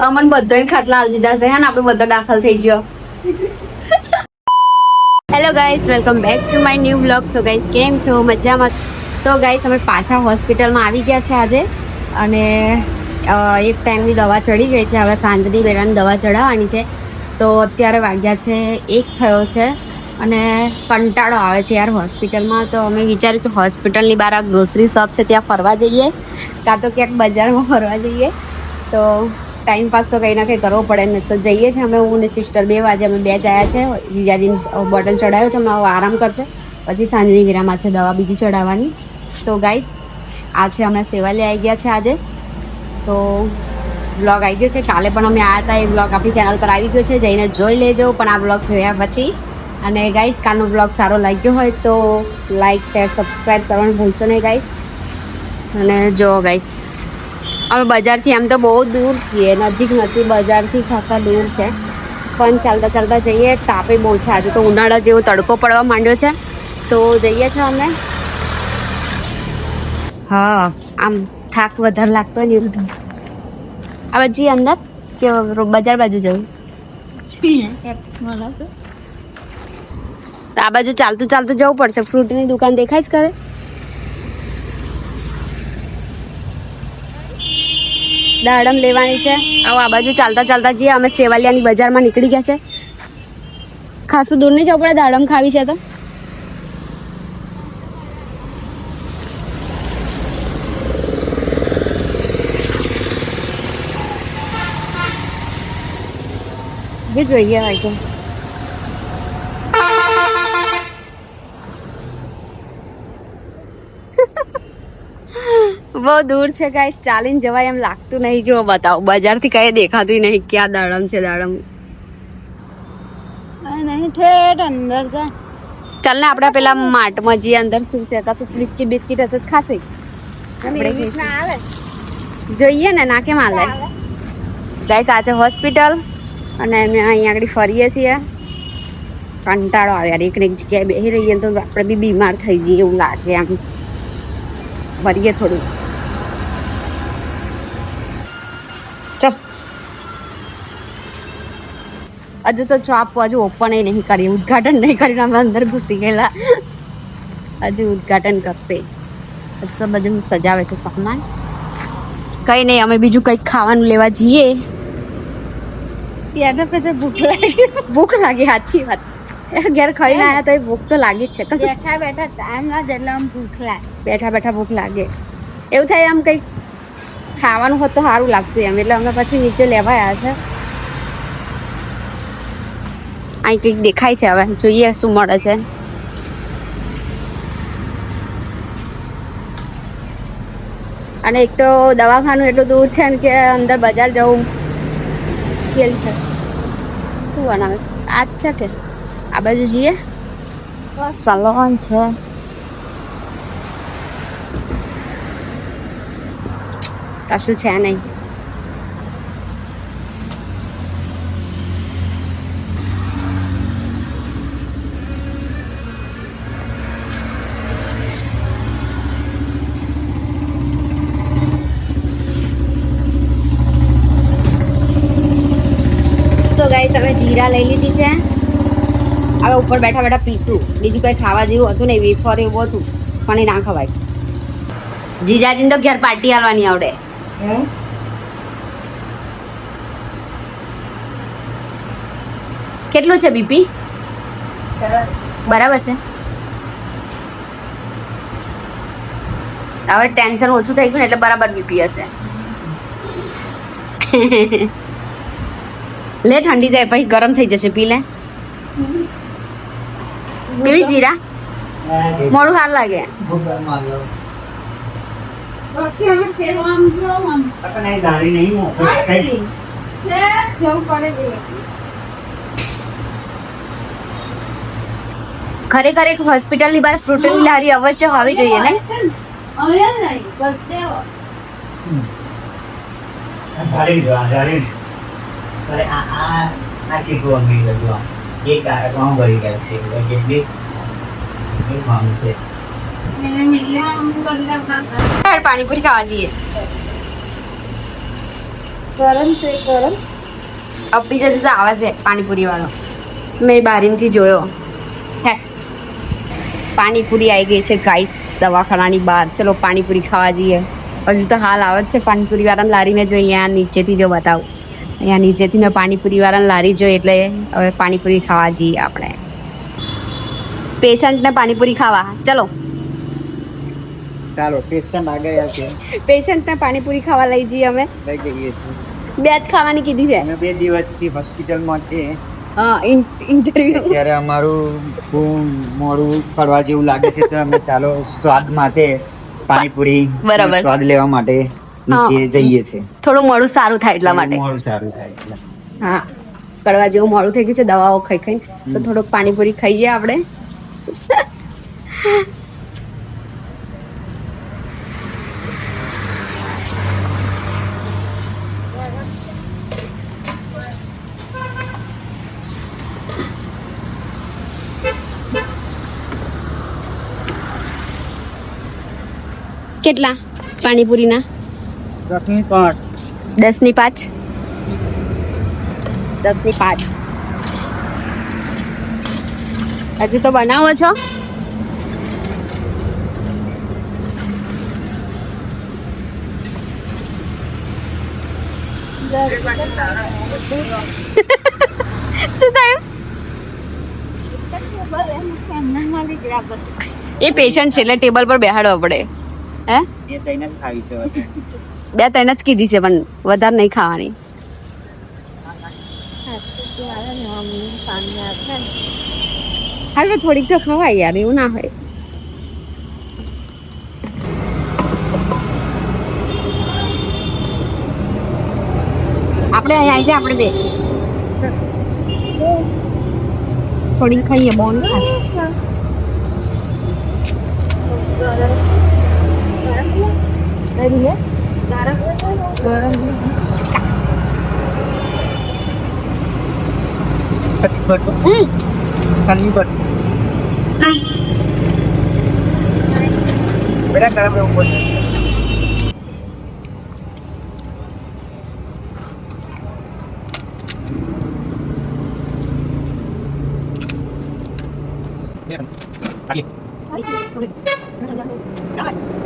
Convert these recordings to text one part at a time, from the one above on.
અમન બધાને ખાટલા આવી દીધા છે ને? આપણે બધા દાખલ થઈ ગયો. Hello guys welcome back to my new blog so guys કેમ છો? મજામાં? સો ગાઈસ અમે પાછા હોસ્પિટલમાં આવી ગયા છે આજે. અને એક ટાઈમની દવા ચડી ગઈ છે. હવે સાંજની બેરાની દવા ચડાવવાની છે. તો અત્યારે વાગ્યા છે, એક થયો છે. અને કંટાળો આવે છે યાર હોસ્પિટલમાં. તો અમે વિચાર્યું કે હોસ્પિટલની બહાર આ ગ્રોસરી શોપ છે, ત્યાં ફરવા જઈએ. કાં તો ક્યાંક બજારમાં ફરવા જઈએ. તો ટાઈમ પાસ તો કંઈ ના કંઈ કરવો પડે ને તો જઈએ છીએ અમે, હું ને સિસ્ટર બે વાગે અમે બે જ આવ્યા છે. જીજાજી બોટલ ચડાવ્યો છે અમે આરામ કરશે. પછી સાંજની વિરામાં છે દવા બીજી ચડાવવાની. તો ગાઈસ આ છે અમે સેવાલે આવી ગયા છે આજે. તો બ્લોગ આવી ગયો છે. કાલે પણ અમે આવ્યા હતા, એ બ્લોગ આપણી ચેનલ પર આવી ગયો છે. જઈને જોઈ લેજો, પણ આ બ્લોગ જોયા પછી. અને ગાઈસ કાલનો બ્લોગ સારો લાગ્યો હોય તો લાઈક શેર સબસ્ક્રાઈબ કરવાનું ભૂલશો નહીં ગાઈસ અને જો ગાઈસ અમે બજારથી આમ તો બહુ દૂર છીએ નજીક નથી બજારથી ખાસા દૂર છે. પણ ચાલતા ચાલતા જઈએ તાપે બહુ છે. આજે તો ઉનાળા જેવો તડકો પડવા માંડ્યો છે. તો જઈએ છીએ અમે. હા. આમ થાક વધારે લાગતો હોય ને એવું બધું. આ બજી અંદર કે બજાર બાજુ જવું? આ બાજુ ચાલતું ચાલતું જવું પડશે. ફ્રૂટની દુકાન દેખાય જ કરે દાડમ લેવાની છે. આવો આ બાજુ ચાલતા ચાલતા જઈએ. અમે સેવાલિયાની બજારમાં નીકળી ગયા છે. ખાસું દૂર નહીં જવું પડે, દાડમ ખાવી છે તો. જે જોઈએ હોય તો. બહુ દૂર છે ગાઈસ ચાલીને જવાય એમ લાગતું નહીં. જો બતાવો. બજારથી કઈ દેખાતું નહીં. ક્યાં દાડમ છે દાડમ. નહીં ઠેઠ અંદર જા ચાલ ને આપણે પેલા માટમાં જઈએ. અંદર શું છે? કશું બિસ્કિટ બિસ્કિટ હશે ખાશે. આપણે જોઈએ ને ના કેમ હાલે? ગાઈસ આ છે હોસ્પિટલ. અને અમે અહીંયા આગળ ફરીએ છીએ. કંટાળો આવે યાર એક એક જગ્યાએ બેસી રહીએ તો આપણે બી બીમાર થઈ જઈએ એવું લાગે આમ. ફરીએ થોડું. હજુ તો શોપ હજુ ઓપન નહીં કરી ઉદઘાટન નહીં કરીને અમે અંદર ઘૂસી ગયેલા. હજુ ઉદઘાટન કરશે. તો બધું સજાવે છે સામાન. કંઈ નહીં અમે બીજું કંઈક ખાવાનું લેવા જઈએ. પેટે પેટે ભૂખ લાગી. ભૂખ લાગી સાચી વાત. ઘેર ખાઈને આવ્યા તો એ ભૂખ તો લાગી જ છે. કશું બેઠા બેઠા ટાઈમ ના એટલે આમ ભૂખ લાગે. બેઠા બેઠા ભૂખ લાગે. એવું થાય આમ કંઈક ખાવાનું હોત તો સારું લાગતું એમ. એટલે અમે પછી નીચે લેવા આવ્યા છે. અહીં કંઈક દેખાય છે હવે. જોઈએ શું મળે છે. અને એક તો દવાખાનું એટલું દૂર છે ને કે અંદર બજાર જવું મુશ્કેલ છે. શું બનાવે છે? આ જ છે કે? આ બાજુ જઈએ. સલોન છે. કશું છે નહીં. ગાઈસ અમે જીરા લઈ લીધી છે. હવે ઉપર બેઠા બેઠા પીશું. બીજું કંઈ ખાવા જેવું હતું નહીં વેફર એવું હતું પણ એ ના ખવાય. જીજાજીને તો ઘેર પાર્ટી હાલવાની આવડે. કેટલું છે બીપી? બરાબર છે. હવે ટેન્શન ઓછું થઈ ગયું ને એટલે બરાબર બીપી હશે. લે ઠંડી થાય પછી ગરમ થઈ જશે પી લે. પીવી જીરા? મોડું હાલ લાગે. કેવું. ખરેખર એક હોસ્પિટલની બહાર ફ્રૂટની લારી અવશ્ય હોવી જોઈએ ને? બધે જો આ આ આ શીખવા મળ્યું જો એ કારકમાં ભરી ગયા છે? પછી એટલી માણસ છે. પાણીપુરી ખાવા જઈએ. ગરમ છે ગરમ. અપી જશે તો આવે છે પાણીપુરી વાળો મેં બારીમાંથી જોયો. હે. પાણીપુરી આવી ગઈ છે ગાઈસ દવાખાનાની બહાર. ચલો પાણીપુરી ખાવા જઈએ. હજુ તો હાલ આવે જ છે પાણીપુરી વાળાને લારીને જો અહીંયા નીચેથી જો બતાવું. અહીંયા નીચેથી મેં પાણીપુરી વાળાની લારી જોઈ એટલે હવે પાણીપુરી ખાવા જઈએ આપણે. પેશન્ટને પાણીપુરી ખાવા. ચલો. ચાલો પેશન્ટ આ ગયા છે. પેશન્ટને પાણીપુરી ખાવા લઈ જઈએ અમે. લઈ જઈએ છીએ. બે જ ખાવાની કીધી છે. અમે બે દિવસથી હોસ્પિટલમાં છે હા ઇન્ટરવ્યુ ત્યારે અમારું બહુ મોડું પડવા જેવું લાગે છે તો અમે ચાલો સ્વાદ માટે પાણીપુરી બરાબર. સ્વાદ લેવા માટે નીચે જઈએ છે. થોડું મોડું સારું થાય એટલા માટે. મોડું સારું થાય હા. કડવા જેવું મોડું થઈ ગયું છે દવાઓ ખાઈ ખાઈ. તો થોડુંક પાણીપુરી ખાઈએ આપણે. કેટલા પાણીપુરીના? ચટણી પણ દસની પાંચ? દસની પાંચ. હજુ તો બનાવો છો? શું થયું? એ પેશન્ટ છે એટલે ટેબલ પર બેહાડવા પડે. હે? એ તઈને ખાવી છે. બે ત્રણ જ કીધી છે પણ વધારે નહીં ખાવાની. હાલ થોડીક તો ખવાય યાર એવું ના હોય. આપણે અહીંયા આવી જાય આપણે બે. થોડી ખાઈએ બહુ નહીં ખાય હમ ખાલી બટ બેટા ગરમ એવું બોલ પાણીપુરી ખવાઈ ગઈ હે એટલે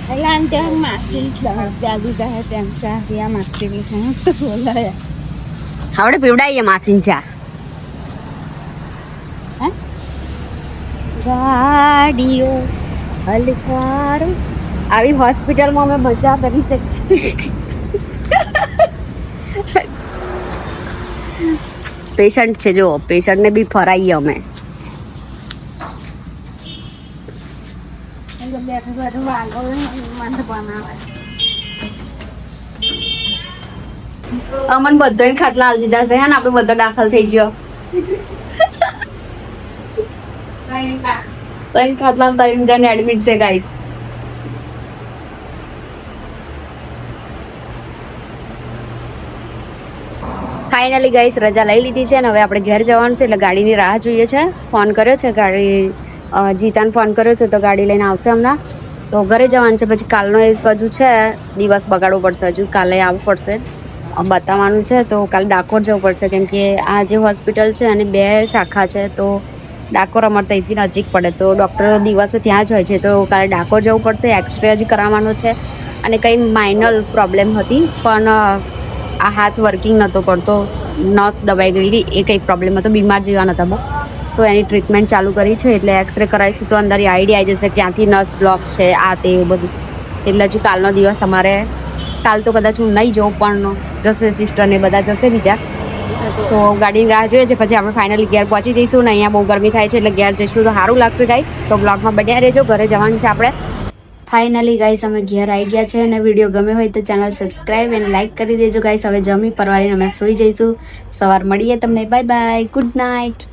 તેમ ચાહિયા માસી કહે તો બોલાયા આપણે પીવડાવીએ માસીન ચા હે? ગાડીઓ હલકારો આવી હોસ્પિટલમાં અમે મજા કરી શકીએ પેશન્ટ છે જો પેશન્ટને બી ફરાઈએ અમે બેઠું વાગો મને અમન બધાને ખાટલા આવી દીધા છે ને? આપણે બધા દાખલ થઈ ગયો. ત્રણ ખાટલા ત્રણ જણ એડમિટ છે ગાઈસ ફાઇનલી ગાઈસ રજા લઈ લીધી છે અને હવે આપણે ઘેર જવાનું છે, એટલે ગાડીની રાહ જોઈએ છે. ફોન કર્યો છે, ગાડી જીતાને ફોન કર્યો છે તો ગાડી લઈને આવશે હમણાં. તો ઘરે જવાનું છે. પછી કાલનો એક હજુ છે. દિવસ બગાડવો પડશે હજુ. કાલે આવવું પડશે. બતાવવાનું છે. તો કાલે ડાકોર જવું પડશે. કેમ કે આ જે હોસ્પિટલ છે અને બે શાખા છે, તો ડાકોર અમારે ત્યાંથી નજીક પડે. તો ડૉક્ટર દિવસે ત્યાં જ હોય છે. તો કાલે ડાકોર જવું પડશે. એક્સરે હજી કરાવવાનો છે. અને કંઈ માઇનર પ્રોબ્લેમ હતી. પણ આ હાથ વર્કિંગ નહોતો કરતો નસ દબાઈ ગયેલી. એ કંઈ પ્રોબ્લેમ હતો. બીમાર જેવા નહોતા બહુ. તો એની ટ્રીટમેન્ટ ચાલુ કરી છે, એટલે એક્સરે કરાવીશું તો અંદર આઈડિયા આવી જશે ક્યાંથી નસ બ્લોક છે, આ તે એવું બધું. એટલે હજુ કાલનો દિવસ અમારે, કાલ તો કદાચ હું નહીં જઉં, પણ જશે સિસ્ટર ને બધા જશે બીજા. તો ગાડીની રાહ જોઈએ છે, પછી આપણે ફાઇનલી ઘેર પહોંચી જઈશું ને અહીંયા બહુ ગરમી થાય છે, એટલે ઘેર જઈશું તો સારું લાગશે ગાઈસ તો બ્લોગમાં બન્યા રહેજો, ઘરે જવાનું છે આપણે. ફાઇનલી ગાઈસ અમે ઘેર આવી ગયા છે અને વીડિયો ગમે હોય તો ચેનલ સબસ્ક્રાઈબ એન્ડ લાઈક કરી દેજો ગાઈસ હવે જમી, પરવારીને અમે સુઈ જઈશું. સવાર મળીએ તમને. Bye bye good night